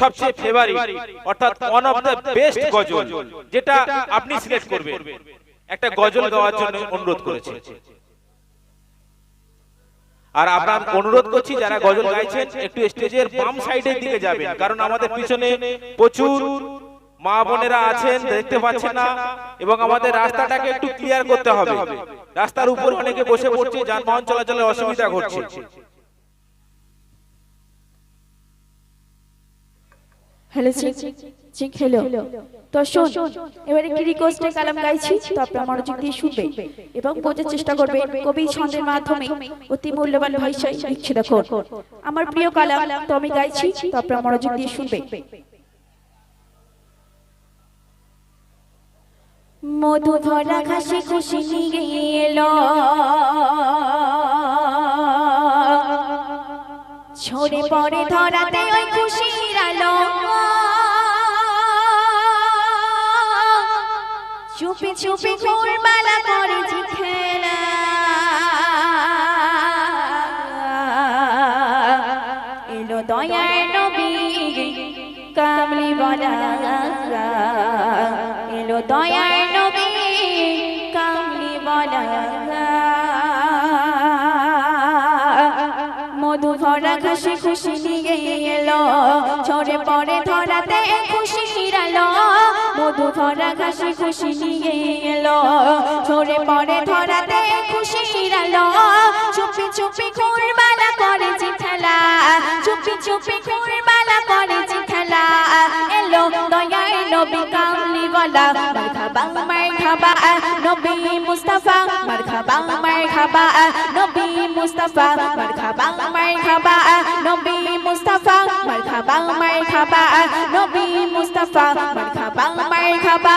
সবচেয়ে ফেভারিট অর্থাৎ one of the best ghazal, যেটা আপনি সিলেক্ট করবেন। একটা গজল গাওয়ার জন্য অনুরোধ আর অনুরোধ করছি, যারা গজল গাইছেন, একটু স্টেজের বাম সাইডের দিকে যাবেন, কারণ আমাদের পিছনে প্রচুর মা বোনেরা আছেন, দেখতে পাচ্ছেন না, এবং আমাদের রাস্তাটাকে একটু ক্লিয়ার করতে হবে। রাস্তার উপর অনেকে বসে পড়ছে, যানবাহন চলাচলের অসুবিধা ঘটছে। Hello check check hello. তো শোন এবারে কি রিকোয়েস্টে কালাম গাইছি তো আপনারা মনোযোগ দিয়ে শুনবেন এবং বোঝার চেষ্টা করবেন কবি ছন্দের মাধ্যমে অতি মূল্যবান ভাষায় লিখছে দেখো। আমার প্রিয় কালাম তো আমি গাইছি তো আপনারা মনোযোগ দিয়ে শুনবেন মধু ভরা ঘাসে খুশি নিয়ে এলো। ছড়ে পড়ে ধরাতে ওই আলো চুপি চুপি ঘুরবালা করেছি খেলা। এলো দয়ার নবী কামলি বলা। এলো দয়ার নবী কামলি বলা। খুশি নিয়ে এলো। ছড়ে পড়ে ধরাতে খুশি হিরালো মধু ভরা ঘাসে খুশি নিয়ে এলো। ছড়ে পড়ে ধরাতে খুশি হিরালো চুপি চুপি ঘুরবালা করেছি খেলা চুপি চুপি ঘুরবালা করেছি খেলা এলো দয়ার নবী কামলি বলা। মারখাবা মারখাবা নবী মুস্তাফা মারখাবা মারখাবা নবী মুস্তাফা মারখাবা মারখাবা নবী মুস্তাফা মারখাবা মারখাবা নবী মুস্তাফা মারখাবা মারখাবা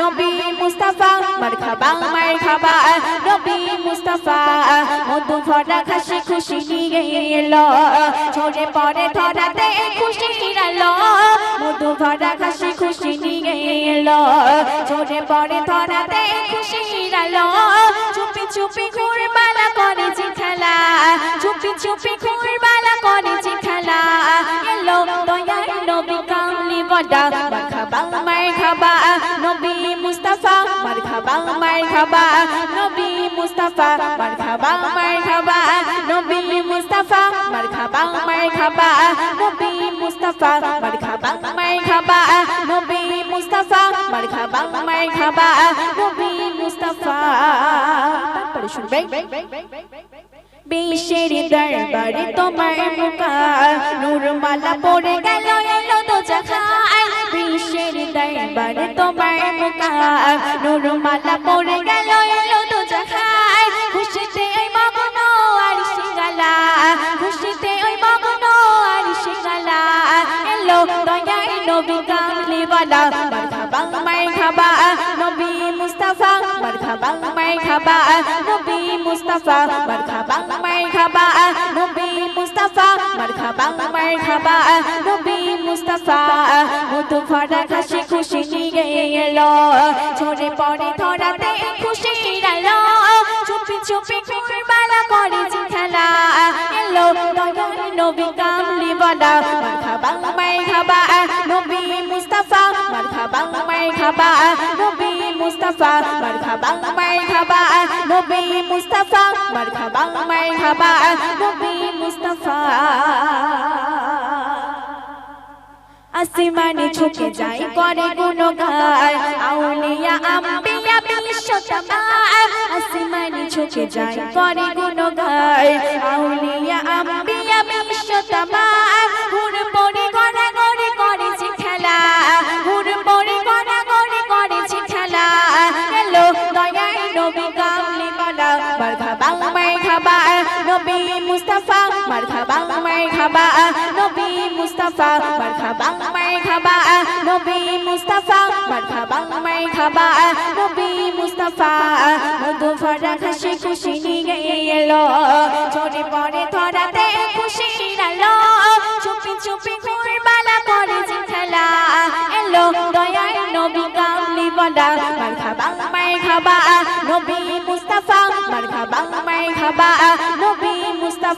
নবী মুস্তাফা মারখাবা মারখাবা নবী মুস্তাফা। মধু ভরা ঘাসে খুশি নিয়ে এলো। ঝরে পড়ে ধরাতে খুশি হিরালো মধু ভরা ঘাসে খুশি নিয়ে এলো। ঝরে পড়ে ধরাতে খুশি হিরালো চুপি চুপি ঘুরবালা করেছি খেলা। চুপি চুপি ঘুরবালা করেছি খেলা। এলো দয়ার নবী কামলি বডা মারখাবা মারখাবা নবী মুস্তাফা মারখাবা মারখাবা নবী মুস্তাফা মারখাবা মারখাবা নবী মুস্তাফা নবী মুস্তাফা নবী মুস্তাফা নবী মুস্তাফা। বিশ্বের দরবারে তোমার পড়ে গেল, এলো তো দরবারে তোমার মুকার নূরমালা পড়ে গেল, এলো তো জাহার খুশিতে ওই মগ্ন আর শিগালা খুশিতে ওই মগ্ন আর শিগালা এলো দয়ার নবী কামলি বালা মারহাবা মারহাবা নবী মুস্তাফা মারহাবা মারহাবা নবী মুস্তাফা মারহাবা মারহাবা নবী মুস্তাফা মারহাবা মারহাবা নবী মুস্তাফা। মধু ভরা ঘাসে খুশি নিয়ে এলো। ঝরে পড়ে ধরাতে খুশি এলো চুপি চুপি ঘুরবালা করেছি খেলা। এলো দয়ার নবী কামলি বলা মারহাবা মারহাবা নবী মুস্তাফা মারহাবা মারহাবা নবী মুস্তাফা, মারহাবা মারহাবা, নবী মুস্তাফা, মারহাবা মারহাবা, নবী মুস্তাফা। আসমানে ঝুঁকে যাই করে গুণগান, আউলিয়া, আম্বিয়া, বিশ্বতমার। আসমানে ঝুঁকে যাই করে গুণগান, আউলিয়া, আম্বিয়া, বিশ্বতমার। নবী মুস্তাফা, মারহাবা মারহাবা, নবী মুস্তাফা, মারহাবা মারহাবা, নবী মুস্তাফা, মারহাবা মারহাবা, নবী মুস্তাফা। মধু ভরা ঘাসে খুশি নিয়ে এলো, ঝরে পড়ে ধরাতে খুশি আলো চুপি চুপি ঘুরবালা করেছি খেলা এলো দয়ার নবী কামলি বলা, মারহাবা মারহাবা, নবী মুস্তাফা, মারহাবা মারহাবা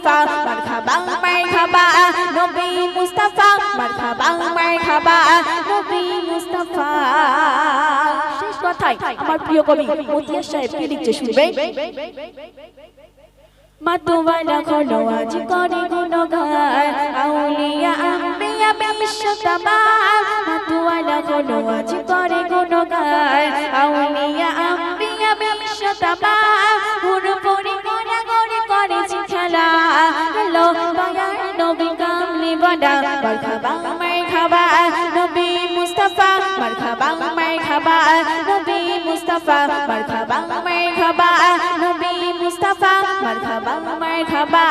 মুস্তাফা মারহাবা মারহাবা নবী মুস্তাফা মারহাবা মারহাবা নবী মুস্তাফা শেষ কথায় আমার প্রিয় কবি মতিয়ার সাহেব কি লিখছে শুনবে মাতোয়ালা খলো আজ করে গুণগান, আউলিয়া আম্বিয়া বিশ্বতাবান মাতোয়ালা খলো আজ করে গুণগান, আউলিয়া আম্বিয়া বিশ্বতাবান পুরোপুরি বডা মারহাবা মারহাবা নবী মুস্তাফা মারহাবা মারহাবা নবী মুস্তাফা মারহাবা মারহাবা নবী মুস্তাফা মারহাবা মারহাবা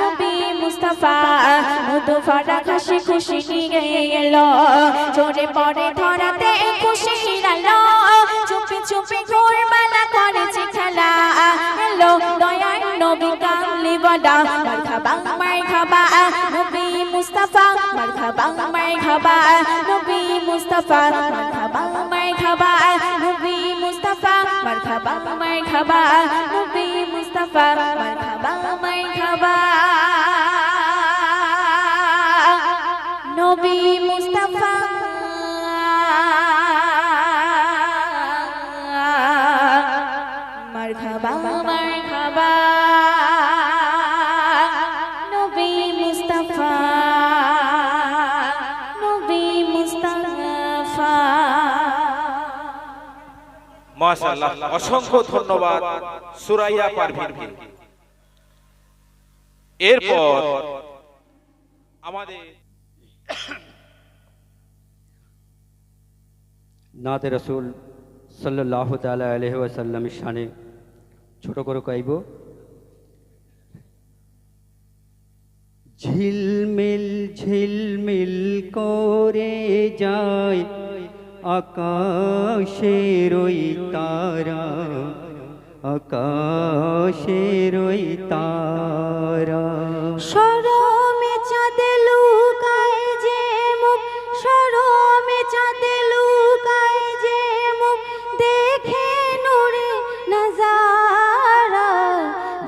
নবী মুস্তাফা। মধু ফাটা খুশি খুশি নিয়ে এলো, চোরে পরে ধরাতে খুশি লালো চুপি ঘুরবালা করেছে খেলা। হ্যালো দয়ার নবী কামলি বডা মারহাবা মারহাবা নবী মুস্তাফা মারহাবা মারহাবা নবী মুস্তাফা মারহাবা মারহাবা নবী মুস্তাফা মারহাবা মারহাবা নবী মুস্তাফা মারহাবা মারহাবা নবী মুস্তাফা। মাশাআল্লাহ, অসংখ্য ধন্যবাদ, সুরাইয়া পারভিনকে এরপর আমাদের নাতে রসুল সাল্লাহ তালা আলহ আসাল্লামের শানে ছোট করে গাইব ঝিলমিল ঝিলমিল করে যায় আকাশের ওই তারা, আকাশের ওই তারা। সরমে চাঁদে লুকায় যে মুখ, সরমে চাঁদে লুকায় যে মুখ, দেখে নূরে নজারা।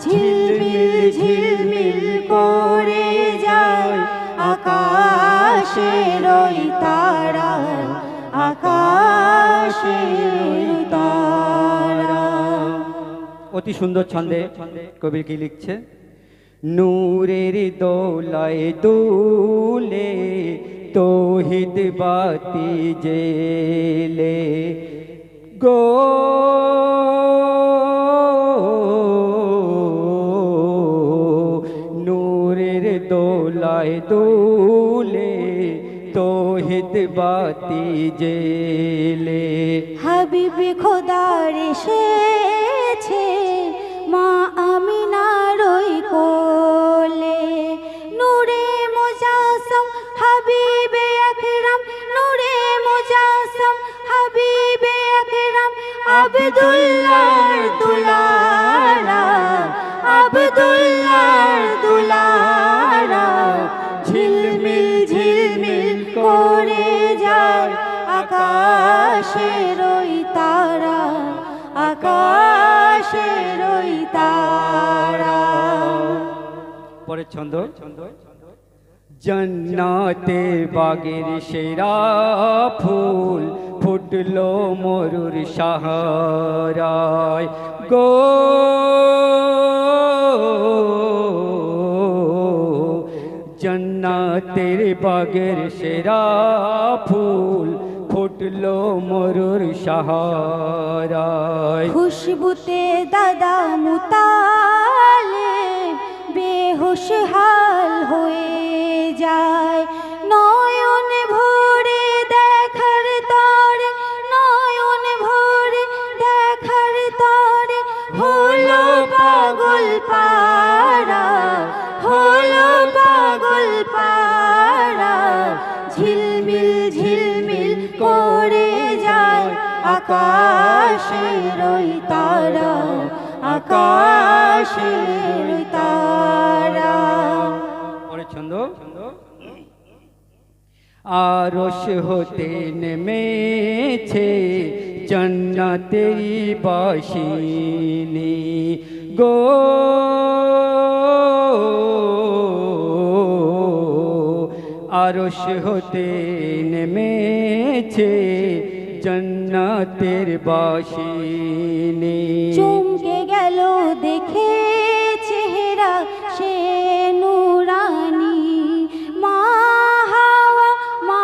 ঝিলমিল ঝিলমিল করে যায় আকাশের ওই তারা। অতি সুন্দর ছন্দে কবি কি লিখছে? নূরের দোলায় দুলে তৌহিদ বাতি জেলে। গো নূরের দোলায় দুলে বাতি জেলে। হাবিব খোদার এসেছে, মা আমিনার ওই কোলে। নূরে মোজাসম হাবিবে আকরাম, নূরে মোজাসম হাবিবে আকরাম, আব্দুল্লাহর দুলারা আব্দুল্লাহর দুলারা আকাশের ওই তারা আকাশের ওই তারা। পরের ছন্দ। জন্নাতে বাগের সেরা ফুল ফুটলো মরুর সাহারায়। গো জন্নাতের বাগের সেরা ফুল ফুটলো মরুর সাহারায়। খুশবুতে দাদা মুতালে করে যায় আকাশের ওই তারা, আকাশের তারা। পরের ছন্দ। আরশ হতে নেমেছে জন্নাতেই বাসিনী গো। আরশ হতে নেমেছে জন্নাতের বাসিনী। চমকে গেল দেখে চেহারা সে নুরানি। মা হাওয়া, মা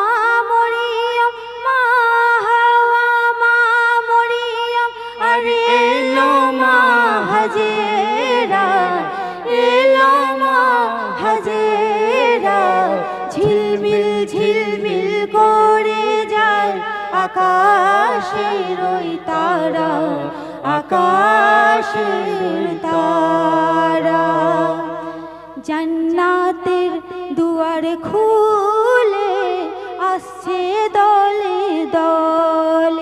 হাজেরা আকাশের ওই তারা আকাশের তারা। জান্নাতের দুয়ার খুলে আসছে দলে দলে।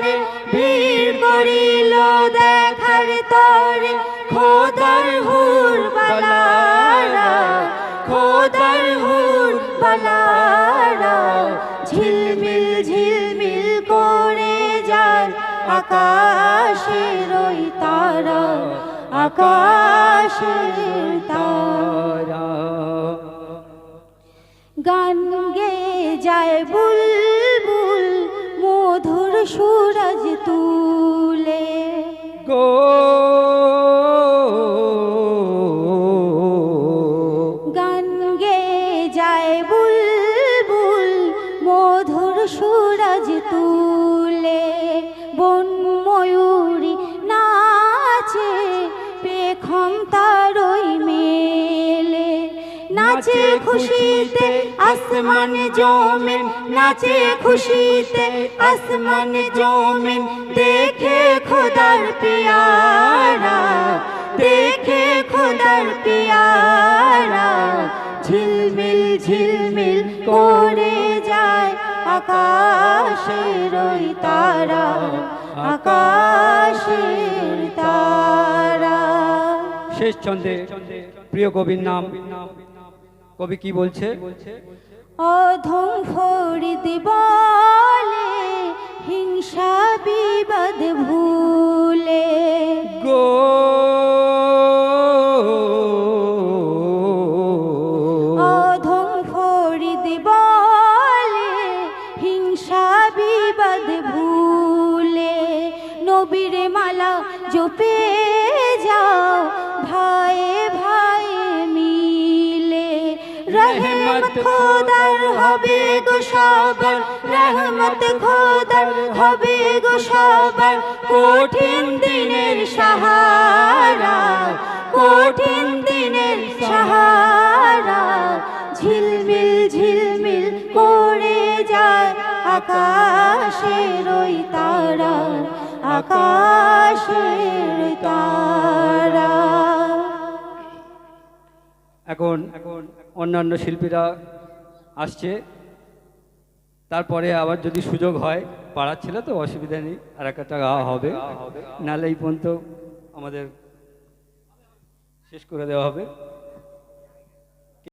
তরে ভিড় করিল দেখার তরে। খোদার হুর বালারা, খোদার হুর বালারা, ঝিলমিল ঝিলমিল করে যায় আকাশের ওই তারা, আকাশের তারা। গান গেয়ে যায় বুলবুল খুশিতে আসমান জমিন, নাচে খুশিতে আসমান জমিন। দেখে খোদার পিয়ারা, দেখে খোদার পিয়ারা। ঝিলমিল ঝিলমিল করে যায় আকাশের ওই তারা, আকাশের তারা। শেষ ছন্দে প্রিয় কবির নাম কবি কি বলছে? অধম ফরিদ বলে হিংসা বিবাদ ভুলে। গো অধম ফরিদ বলে হিংসা বিবাদ ভুলে। নবীর মালা জপে যাও ভাইয়ে ভাইয়ে রহমত খোদার হবে গো সবার, রহমত খোদার হবে গো সবার। কঠিন দিনের সাহারা, কঠিন দিনের সাহারা। ঝিলমিল ঝিলমিল করে যায় আকাশের ওই তারা, আকাশের তারা। এখন এখন অন্যান্য শিল্পীরা আসছে। তারপরে আবার যদি সুযোগ হয়, পাড়ার ছেলে তো অসুবিধা নেই, আর একটা গাওয়া হবে। নাহলে এই পর্যন্ত আমাদের শেষ করে দেওয়া হবে।